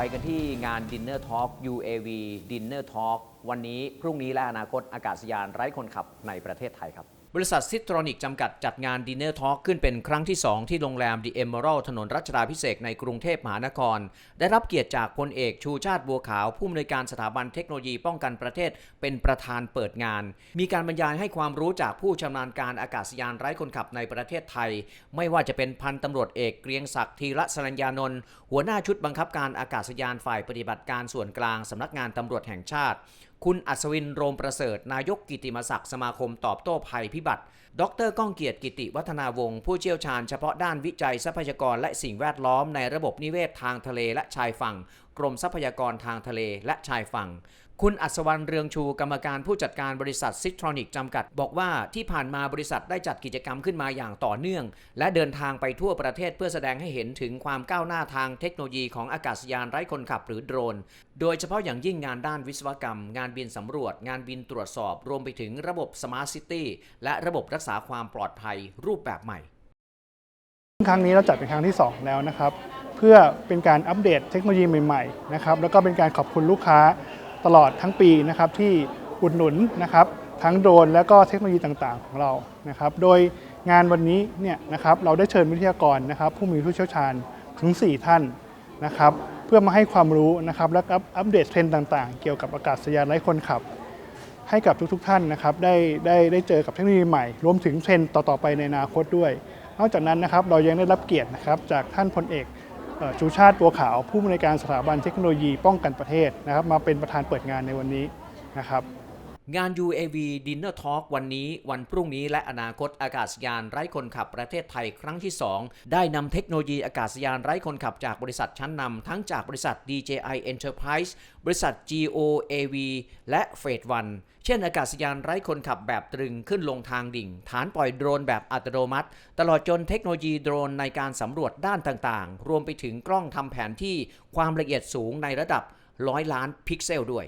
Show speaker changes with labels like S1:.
S1: ไปกันที่งาน Dinner Talk UAV Dinner Talk วันนี้พรุ่งนี้และอนาคตอากาศยานไร้คนขับในประเทศไทยครับ ริษัทซิตรอนิกจำกัดจัดงาน Dinner Talk ขึ้นเป็นครั้งที่ 2 ที่โรงแรม The Emerald ถนนรัชดาพิเศษในกรุงเทพมหานคร ได้รับเกียรติจากพลเอกชูชาติบัวขาว ผู้อำนวยการสถาบันเทคโนโลยีป้องกันประเทศเป็นประธานเปิดงาน มีการบรรยายให้ความรู้จากผู้ชำนาญการอากาศยานไร้คนขับในประเทศไทย ไม่ว่าจะเป็นพันตำรวจเอกเกรียงศักดิ์ธีระสรัญญานนท์หัวหน้าชุดบังคับการอากาศยานฝ่ายปฏิบัติการส่วนกลางสำนักงานตำรวจแห่งชาติ คุณอัศวินโรมประเสริฐ นายกกิติมศักดิ์สมาคมตอบโต้ภัยพิบัติ ดรก้องเกียรติกิติวัฒนาวงศ์ผู้เชี่ยวชาญเฉพาะด้านวิจัยทรัพยากรและสิ่งแวดล้อมในระบบนิเวศทางทะเลและชายฝั่ง กรมทรัพยากรทางทะเลและชายฝั่ง คุณอัศวรรณเรืองชูกรรมการผู้จัดการบริษัทซิทรอนิกจำกัด บอกว่าที่ผ่านมาบริษัทได้จัดกิจกรรมขึ้นมาอย่างต่อเนื่อง และเดินทางไปทั่วประเทศเพื่อแสดงให้เห็นถึงความก้าวหน้าทางเทคโนโลยีของอากาศยานไร้คนขับหรือโดรน โดยเฉพาะอย่างยิ่งงานด้านวิศวกรรม งานบินสำรวจ งานบินตรวจสอบ รวมไปถึงระบบสมาร์ทซิตี้และระบบรักษาความปลอดภัยรูปแบบใหม่
S2: ครั้งนี้เราจัดเป็นครั้งที่ 2 แล้วนะครับ เพื่อเป็นการอัปเดตเทคโนโลยีใหม่ๆนะครับแล้วก็เป็นการขอบคุณลูกค้าตลอดทั้งปีนะครับที่อุดหนุนนะครับทั้งโดรนและก็เทคโนโลยีต่างๆของเรานะครับโดยงานวันนี้เนี่ยนะครับเราได้เชิญวิทยากรนะครับผู้มีผู้เชี่ยวชาญถึง 4 ท่านนะครับเพื่อมาให้ความรู้นะครับและอัปเดตเทรนด์ต่างๆ เกี่ยวกับอากาศยานไร้คนขับ ให้กับทุกๆท่านนะครับได้ได้ได้เจอกับเทคโนโลยีใหม่ รวมถึงเทรนด์ต่อๆไปในอนาคตด้วย นอกจากนั้นนะครับเรายังได้รับเกียรตินะครับจากท่านพลเอก ชูชาติตัวขาวผู้อำนวยการสถาบันเทคโนโลยีป้องกันประเทศนะครับมาเป็นประธานเปิดงานในวันนี้นะครับ
S1: งาน UAV Dinner Talk วันนี้วันพรุ่งนี้และอนาคตอากาศยานไร้คนขับประเทศไทยครั้งที่ 2 ได้นำเทคโนโลยีอากาศยานไร้คนขับจากบริษัทชั้นนำทั้งจากบริษัท DJI Enterprise บริษัท GOAV และ f a t e One เช่นอากาศยานไร้คนขับแบบตรึงขึ้นลงทางดิ่ง ฐานปล่อยโดรนแบบอัตโนมัติ ตลอดจนเทคโนโลยีโดรนในการสำรวจด้านต่างๆ รวมไปถึงกล้องทำแผนที่ความละเอียดสูงในระดับร้อยล้านพิกเซลด้วย